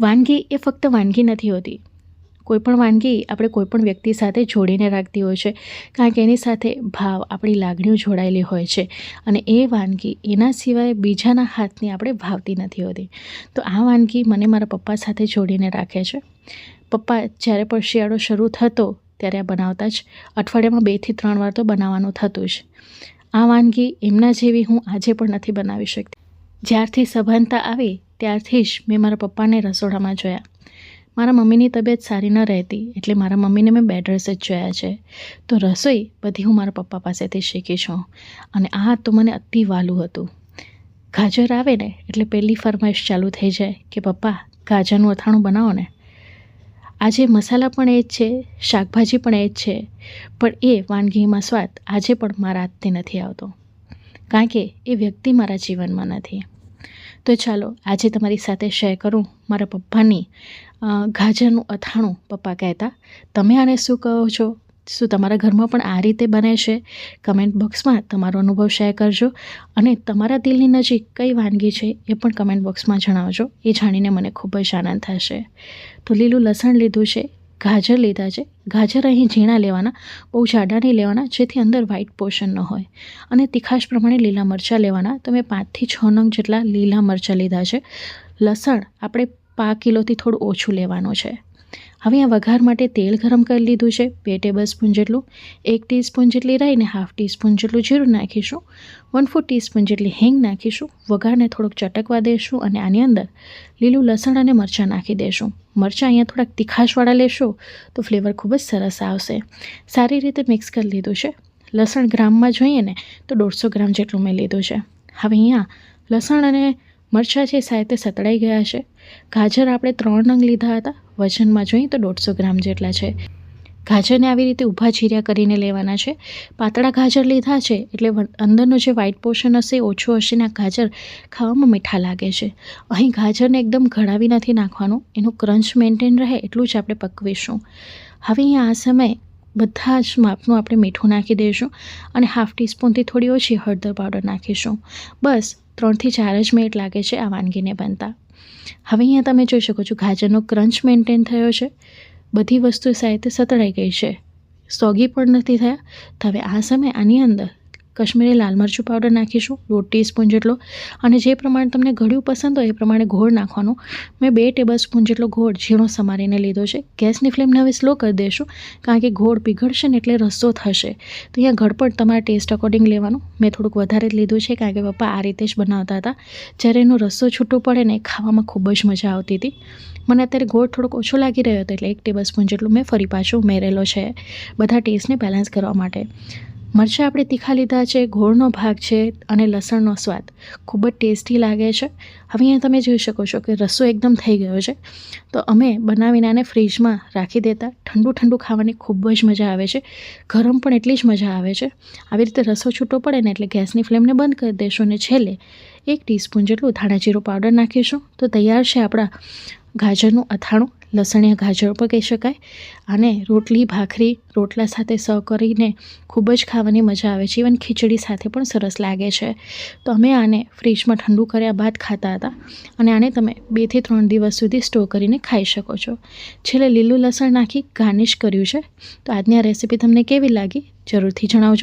વાનગી એ ફક્ત વાનગી નથી હોતી. કોઈપણ વાનગી આપણે કોઈપણ વ્યક્તિ સાથે જોડીને રાખતી હોય છે, કારણ કે એની સાથે ભાવ, આપણી લાગણીઓ જોડાયેલી હોય છે અને એ વાનગી એના સિવાય બીજાના હાથની આપણે ભાવતી નથી હોતી. તો આ વાનગી મને મારા પપ્પા સાથે જોડીને રાખે છે. પપ્પા જ્યારે પણ શિયાળો શરૂ થતો ત્યારે આ બનાવતા જ, અઠવાડિયામાં બેથી ત્રણ વાર તો બનાવવાનું થતું જ. આ વાનગી એમના જેવી હું આજે પણ નથી બનાવી શકતી. જ્યારથી સભાનતા આવી ત્યારથી જ મેં મારા પપ્પાને રસોડામાં જોયા. મારા મમ્મીની તબિયત સારી ન રહેતી એટલે મારા મમ્મીને મેં બેડ રેસ જ જોયા છે. તો રસોઈ બધી હું મારા પપ્પા પાસેથી શીખી છું અને આ તો મને અતિ વાલું હતું. ગાજર આવે ને એટલે પહેલી ફરમાઈશ ચાલુ થઈ જાય કે, પપ્પા, ગાજરનું અથાણું બનાવો ને. આજે મસાલા પણ એ જ છે, શાકભાજી પણ એ જ છે, પણ એ વાનગીમાં સ્વાદ આજે પણ મારા હાથથી નથી આવતો. કારણ કે એ વ્યક્તિ મારા જીવનમાં નથી. તો ચાલો આજે તમારી સાથે શેર કરું મારા પપ્પાની ગાજરનું અથાણું, પપ્પા કહેતા. તમે આને શું કહો છો? શું તમારા ઘરમાં પણ આ રીતે બને છે? કમેન્ટ બોક્સમાં તમારો અનુભવ શેર કરજો અને તમારા દિલની નજીક કઈ વાનગી છે એ પણ કમેન્ટ બોક્સમાં જણાવજો. એ જાણીને મને ખૂબ જ આનંદ થશે. તો લીલું લસણ લીધું છે. ગાજર લીધા છે. ગાજર અહીં ઝીણા લેવાના, બહુ જાડા નહીં લેવાના, જેથી અંદર વ્હાઇટ પોર્શન ન હોય. અને તીખાશ પ્રમાણે લીલા મરચાં લેવાના. તો મેં પાંચથી છ નંગ જેટલા લીલા મરચાં લીધા છે. લસણ આપણે પા કિલોથી થોડું ઓછું લેવાનું છે. હવે આ વઘાર માટે તેલ ગરમ કરી લીધું છે. બે ટેબલ સ્પૂન જેટલું, એક ટીસ્પૂન જેટલી રાઈને હાફ ટીસ્પૂન જેટલું જીરું નાખીશું. વન ફોર ટીસ્પૂન જેટલી હિંગ નાખીશું. વઘારને થોડોક ચટકવા દઈશું અને આની અંદર લીલું લસણ અને મરચાં નાખી દઈશું મરચાં અહીંયા થોડાક તીખાશવાળા લેશો તો ફ્લેવર ખૂબ જ સરસ આવશે. સારી રીતે મિક્સ કરી લીધું છે. લસણ ગ્રામમાં જોઈએ ને તો દોઢસો ગ્રામ જેટલું મેં લીધું છે. હવે અહીંયા લસણ અને મરચાં છે સાથે સતળાઈ ગયા છે. ગાજર આપણે ત્રણ નંગ લીધા હતા. વજનમાં જોઈએ તો દોઢસો ગ્રામ જેટલા છે. ગાજરને આવી રીતે ઊભા ચીર્યા કરીને લેવાના છે. પાતળા ગાજર લીધા છે એટલે અંદરનો જે વ્હાઇટ પોર્શન હશે, ઓછો હશે ને આ ગાજર ખાવામાં મીઠા લાગે છે. અહીં ગાજરને એકદમ ઘડાવી નથી નાખવાનું. એનું ક્રંચ મેન્ટેન રહે એટલું જ આપણે પકવીશું. હવે અહીંયા આ સમયે બધા જ માપનું આપણે મીઠું નાખી દઈશું અને હાફ ટીસ્પૂનથી થોડી ઓછી હળદર પાવડર નાખીશું. બસ, ત્રણથી ચાર જ મિનિટ લાગે છે આ વાનગીને બનતા. હવે અહીંયા તમે જોઈ શકો છો, ગાજરનો ક્રંચ મેન્ટેન થયો છે. બધી વસ્તુ સાહેબ સતળાઈ ગઈ છે. સોગી પણ નથી થયા. તો હવે આ સમયે આની અંદર કશ્મીરી લાલ મરચું પાવડર નાખીશું, દોઢ ટીસ્પૂન જેટલો. અને જે પ્રમાણે તમને ગળ્યું પસંદ હોય એ પ્રમાણે ગોળ નાખવાનો. મેં બે ટેબલ સ્પૂન જેટલો ગોળ ઝીણો સમારીને લીધો છે. ગેસની ફ્લેમને હવે સ્લો કરી દઈશું, કારણ કે ગોળ પીગળશે ને એટલે રસ્સો થશે. તો અહીંયા ઘડપણ તમારા ટેસ્ટ અકોર્ડિંગ લેવાનું. મેં થોડુંક વધારે જ લીધું છે, કારણ કે પપ્પા આ રીતે જ બનાવતા હતા. જ્યારે એનો રસ્સો છૂટો પડે ને ખાવામાં ખૂબ જ મજા આવતી હતી. મને અત્યારે ગોળ થોડોક ઓછો લાગી રહ્યો હતો, એટલે એક ટેબલ સ્પૂન જેટલું મેં ફરી પાછું ઉમેરેલો છે. બધા ટેસ્ટને બેલેન્સ કરવા માટે. મરચાં આપણે તીખા લીધા છે, ગોળનો ભાગ છે અને લસણનો સ્વાદ. ખૂબ જ ટેસ્ટી લાગે છે. હવે અહીંયા તમે જોઈ શકો છો કે રસો એકદમ થઈ ગયો છે. તો અમે બનાવીને આને ફ્રીજમાં રાખી દેતા. ઠંડુ ઠંડુ ખાવાની ખૂબ જ મજા આવે છે. ગરમ પણ એટલી જ મજા આવે છે. આવી રીતે રસો છૂટો પડે ને એટલે ગેસની ફ્લેમને બંધ કરી દેશું અને છેલ્લે એક ટીસ્પૂન જેટલું ધાણા જીરું પાવડર નાખીશું. તો તૈયાર છે આપણા ગાજરનું અથાણું. લસણિયા ગાજર પણ કહી શકાય અને રોટલી, ભાખરી, રોટલા સાથે સર્વ કરીને ખૂબ જ ખાવાની મજા આવે છે. ઇવન ખીચડી સાથે પણ સરસ લાગે છે. તો અમે આને ફ્રીજમાં ઠંડુ કર્યા બાદ ખાતા હતા અને આને તમે બેથી ત્રણ દિવસ સુધી સ્ટોર કરીને ખાઈ શકો છો. છેલ્લે લીલું લસણ નાખી ગાર્નિશ કર્યું છે. તો આજની આ રેસીપી તમને કેવી લાગી જરૂરથી જણાવજો.